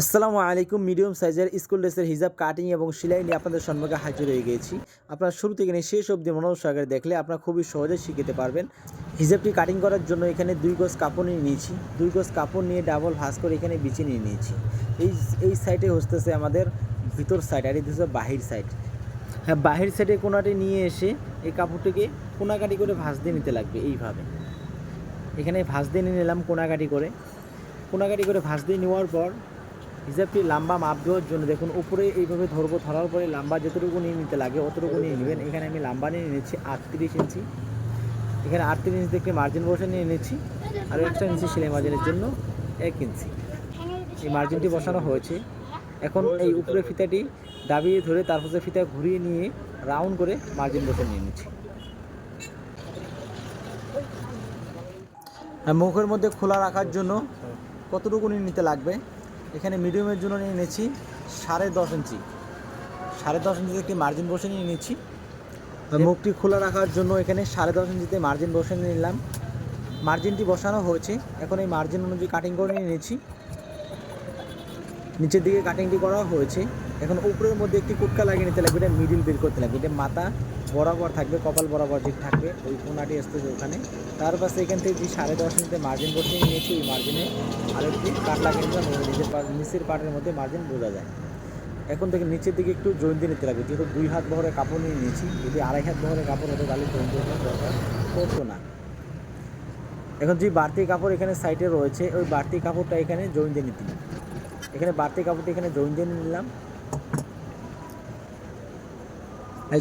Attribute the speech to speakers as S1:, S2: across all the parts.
S1: আসসালামু আলাইকুম, মিডিয়াম সাইজের স্কুল ড্রেসের হিজাব কাটিং এবং সেলাই নিয়ে আপনাদের সম্মুখে হাজির হয়ে গিয়েছি। আপনার শুরু থেকে নিয়ে শেষ অবধি মনোযোগ সহকারে দেখলে আপনারা খুবই সহজে শিখতে পারবেন। হিজাবটি কাটিং করার জন্য এখানে দুই গজ কাপড় নিয়ে নিয়েছি। দুই গজ কাপড় নিয়ে ডাবল ভাঁজ করে এখানে বিছিয়ে নিয়ে নিয়েছি। এই এই সাইডে হচ্ছে আমাদের ভিতর সাইড আর এই বাহির সাইড হ্যাঁ বাহির সাইডে কোনাটি নিয়ে এসে এই কাপড়টিকে কোনাকাটি করে ভাঁজ দিয়ে নিতে লাগবে এইভাবে। এখানে ভাঁজ দিয়ে নিয়ে নিলাম কোনাকাটি করে। কোনাকাটি করে ভাঁজ দিয়ে নেওয়ার পর হিসাবটি লম্বা মাপ দেওয়ার জন্য দেখুন উপরে এইভাবে ধরবো ধরার পরে লাম্বা যতটুকু নিয়ে নিতে লাগে অতটুকু নিয়ে নেবেন। এখানে আমি লাম্বা নিয়ে নিয়েছি আটত্রিশ ইঞ্চি। এখানে আটত্রিশ ইঞ্চি থেকে মার্জিন বসে নিয়ে নিয়েছি আর এক্সট্রা নিচ্ছি সেলাই মার্জিনের জন্য এক ইঞ্চি। এই মার্জিনটি বসানো হয়েছে। এখন এই উপরে ফিতাটি দাবিয়ে ধরে তারপর যে ফিতা ঘুরিয়ে নিয়ে রাউন্ড করে মার্জিন বসে নিয়ে নিচ্ছি। মুখের মধ্যে খোলা রাখার জন্য কতটুকু নিয়ে নিতে লাগবে? এখানে মিডিয়ামের জন্য নিয়ে নিয়েছি সাড়ে দশ ইঞ্চি। সাড়ে দশ ইঞ্চিতে একটি মার্জিন বসে নিয়ে নিচ্ছি মুখটি খোলা রাখার জন্য এখানে সাড়ে দশ ইঞ্চিতে মার্জিন বসে নিয়ে নিলাম। মার্জিনটি বসানো হয়েছে। এখন এই মার্জিন অনুযায়ী কাটিং করে নিয়ে নিয়েছি। নিচের দিকে কাটিংটি করা হয়েছে। এখন উপরের মধ্যে একটি কুটকা লাগিয়ে নিতে লাগবে, এটা মিডিল বের করতে লাগবে, এটা মাথা বরাবর থাকবে, কপাল বরাবর যে থাকবে, ওই কোনাটি আসতেছে ওখানে। তার পাশে এখান থেকে যে সাড়ে দশ ইঞ্চিতে মার্জিন বসিয়ে নিয়েছি ওই মার্জিনে আরেকটি কাট লাগিয়ে নিলাম, এবং নিচের পাটের মধ্যে মার্জিন বোঝা যায়। এখন থেকে নিচের দিকে একটু জয়েন দিয়ে নিতে লাগবে, যেহেতু দুই হাত বহরের কাপড় নিয়ে নিয়েছি, যদি আড়াই হাত বহরের কাপড় হতো তাহলে জয়েন দিয়ে দরকার পড়তো না। এখন যে বাড়তি কাপড় এখানে সাইডে রয়েছে, ওই বাড়তি কাপড়টা এখানে জয়েন দিয়ে নিতে এখানে বাড়তি কাপড়টি এখানে জয়েন দিয়ে নিলাম।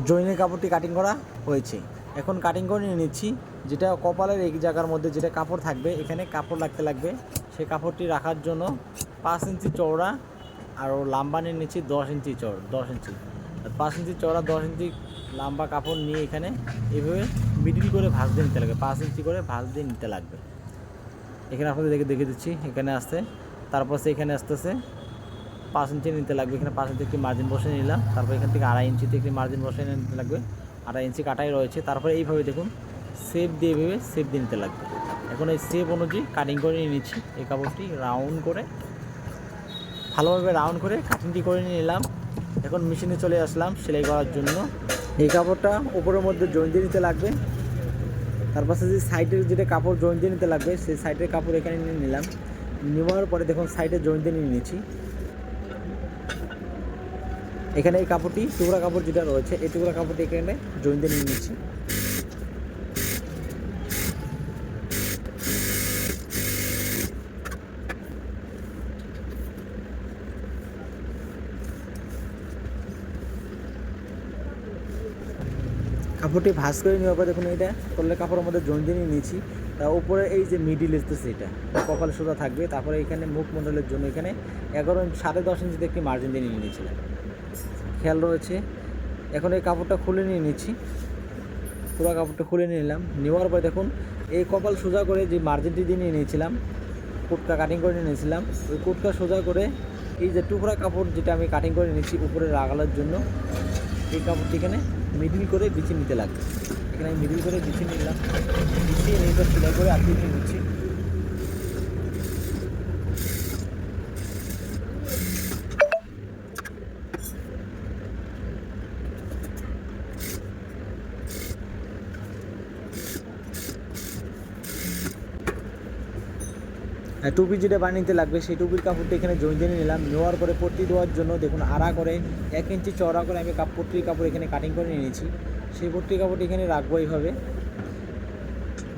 S1: জয়েনের কাপড়টি কাটিং করা হয়েছে। এখন কাটিং করে নিয়ে নিচ্ছি। যেটা কপালের এই জায়গার মধ্যে যেটা কাপড় থাকবে, এখানে কাপড় লাগতে লাগবে। সেই কাপড়টি রাখার জন্য পাঁচ ইঞ্চি চওড়া আর লাম্বা নিয়ে নিচ্ছি দশ ইঞ্চি চড় দশ ইঞ্চি। পাঁচ ইঞ্চি চওড়া, দশ ইঞ্চি লম্বা কাপড় নিয়ে এখানে এভাবে মিডিল করে ভাঁজ দিয়ে নিতে লাগবে। পাঁচ ইঞ্চি করে ভাঁজ দিয়ে নিতে লাগবে। এখানে আপনাদের দেখে দেখে দিচ্ছি। এখানে আসতে, তারপর সে এখানে আসতেছে। পাঁচ ইঞ্চি নিতে লাগবে। এখানে পাঁচ ইঞ্চি একটি মার্জিন বসে নিলাম। তারপর এখান থেকে আড়াই ইঞ্চিতে একটি মার্জিন বসে নিতে লাগবে। আড়াই ইঞ্চি কাটাই রয়েছে। তারপরে এইভাবে দেখুন সেপ দিয়ে ভেবে সেপ দিয়ে নিতে লাগবে। এখন এই সেপ অনুযায়ী কাটিং করে নিয়ে নিচ্ছি। এই কাপড়টি রাউন্ড করে, ভালোভাবে রাউন্ড করে কাটিংটি করে নিয়ে নিলাম। এখন মেশিনে চলে আসলাম সেলাই করার জন্য। এই কাপড়টা উপরের মধ্যে জয়েন দিয়ে নিতে লাগবে। তার পাশে যে সাইডের যেটা কাপড় জয়েন দিয়ে নিতে লাগবে, সেই সাইডের কাপড় এখানে নিয়ে নিলাম। নেওয়ার পরে দেখুন সাইডে জয়েন দিয়ে নিয়ে নিয়েছি এখানে এই কাপড়টি, টুকরা কাপড় যেটা রয়েছে, এই টুকরা কাপড়টি এখানে দিয়ে নিয়ে নিচ্ছি। কাপড়টি ভাঁজ করে নেওয়ার পর দেখুন এটা করলে কাপড়ের মধ্যে জয়েন দিয়ে নিয়ে নিয়েছি। তা উপরে এই যে মিডিল আসতেছে এটা, কপাল সোজা থাকবে। তারপরে এখানে মুখমণ্ডলের জন্য এখানে এগারো সাড়ে দশ ইঞ্চিতে একটি মার্জিন দিয়ে নিয়ে নিয়েছিলাম। খেয়াল রয়েছে। এখন এই কাপড়টা খুলে নিয়ে নিচ্ছি। পুরো কাপড়টা খুলে নিলাম। নেওয়ার পর দেখুন, এই কপাল সোজা করে যে মার্জিনটি দিয়ে নিয়ে নিয়েছিলাম, কুটকা কাটিং করে নিয়ে নিয়েছিলাম, ওই কুটকা সোজা করে এই যে টুকরা কাপড় যেটা আমি কাটিং করে নিয়েছি উপরে লাগানোর জন্য, এই কাপড়টি এখানে মিডিল করে বিছিয়ে নিতে লাগবে। এখানে আমি মিডিল করে বিছিয়ে নিলাম। বিছিয়ে নিয়ে সেলাই করে আটকে নিয়ে নিচ্ছি। টুপি যেটা বানিয়ে লাগবে, সেই টুপির কাপড়টা এখানে জয়েন দিয়ে নিলাম। নেওয়ার পরে পট্টি দেওয়ার জন্য দেখুন আড়া করে এক ইঞ্চি চড়া করে আমি পট্টির কাপড় এখানে কাটিং করে নিয়েছি। সেই পট্টির কাপড়টি এখানে রাখব এইভাবে।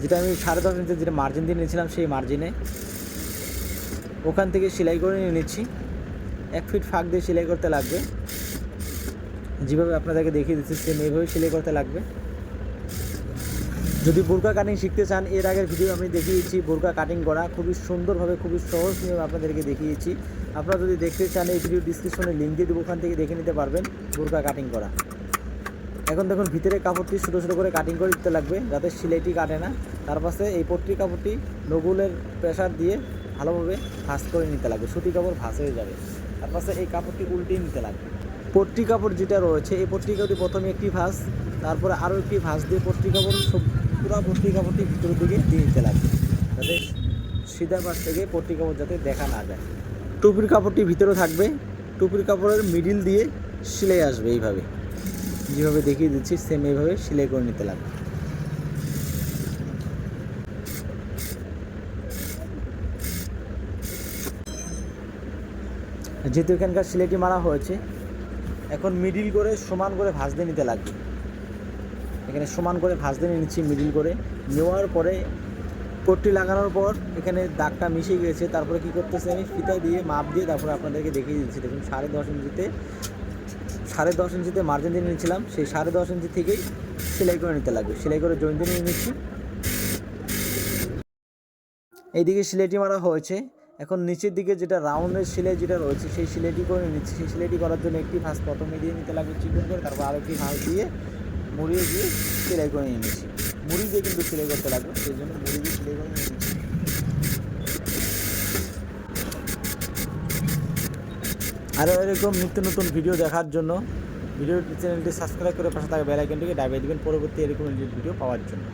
S1: যেটা আমি সাড়ে দশ ইঞ্চি যেটা মার্জিন দিয়ে নিয়েছিলাম, সেই মার্জিনে ওখান থেকে সেলাই করে নিয়ে নিচ্ছি। এক ফিট ফাঁক দিয়ে সেলাই করতে লাগবে। যেভাবে আপনাদেরকে দেখিয়ে দিচ্ছি সেম এইভাবে সেলাই করতে লাগবে। যদি বোরকা কাটিং শিখতে চান, এর আগের ভিডিও আমি দেখিয়েছি। বোরকা কাটিং করা খুবই সুন্দরভাবে, খুবই সহজ নিয়ম আপনাদেরকে দেখিয়েছি। আপনারা যদি দেখতে চান, এই ভিডিও ডিসক্রিপশনে লিঙ্ক দিয়ে দেবো, ওখান থেকে দেখে নিতে পারবেন বোরকা কাটিং করা। এখন দেখুন, ভিতরে কাপড়টি ছোটো ছোটো করে কাটিং করে দিতে লাগবে, যাতে সিলাইটি কাটে না। তার পাশে এই পট্টি কাপড়টি নগুলের প্রেশার দিয়ে ভালোভাবে ভাঁজ করে নিতে লাগবে। সুতি কাপড় ভাঁজ হয়ে যাবে। তার পাশে এই কাপড়টি উল্টিয়ে নিতে লাগবে। পট্টি কাপড় যেটা রয়েছে, এই পট্টি কাপড়টি প্রথমে একটি ভাঁজ, তারপরে আরও একটি ভাঁজ দিয়ে পট্টি কাপড় সব পুরো পট্টি কাপড়টি ভিতরের দিকে দিয়ে নিতে লাগবে। যাতে সিধা পাশ থেকে পট্টি যাতে দেখা না যায়। টুপির কাপড়টি ভিতরে থাকবে। টুপির কাপড়ের মিডিল দিয়ে সেলাই আসবে এইভাবে। যেভাবে দেখিয়ে দিচ্ছি সেম এইভাবে সেলাই করে নিতে লাগবে। যেহেতু এখানকার সিলাইটি মারা হয়েছে, এখন মিডিল করে সমান করে ভাজতে নিতে লাগবে। এখানে সমান করে ভাঁজ দিয়ে নিচ্ছি, মিডিল করে। নেওয়ার পরে কোটটি লাগানোর পর এখানে দাগটা মিশে গিয়েছে। তারপরে কি করতেছে আমি? ফিতা দিয়ে মাপ দিয়ে তারপরে আপনাদেরকে দেখিয়ে দিচ্ছি। দেখুন, সাড়ে দশ ইঞ্চিতে, সাড়ে দশ ইঞ্চিতে মার্জিন দিয়ে নিয়েছিলাম। সেই সাড়ে দশ ইঞ্চি থেকেই সেলাই করে নিতে লাগবে। সেলাই করে জয়েন দিয়ে নিয়ে নিচ্ছি। এইদিকে সিলাইটি মারা হয়েছে। এখন নিচের দিকে যেটা রাউন্ডের সেলাই যেটা রয়েছে, সেই সেলাইটি করে নিচ্ছি। সেই সেলাইটি করার জন্য একটি ফাঁস প্রথমে দিয়ে নিতে লাগবে, চিকন করে। তারপর আরেকটি ফাঁস দিয়ে মুড়িয়ে দিয়ে সেলাই করে নিচ্ছি। মুড়ি দিয়ে কিন্তু সেলাই করতে লাগবে, সেই জন্য মুড়ি দিয়ে সেলাই করে নিচ্ছি। আরও এরকম নিত্য নতুন ভিডিও দেখার জন্য ভিডিও চ্যানেলটি সাবস্ক্রাইব করে পাশে থাকা বেলাইকনটিকে ডাবিয়ে দেবেন পরবর্তী এরকম ভিডিও পাওয়ার জন্য।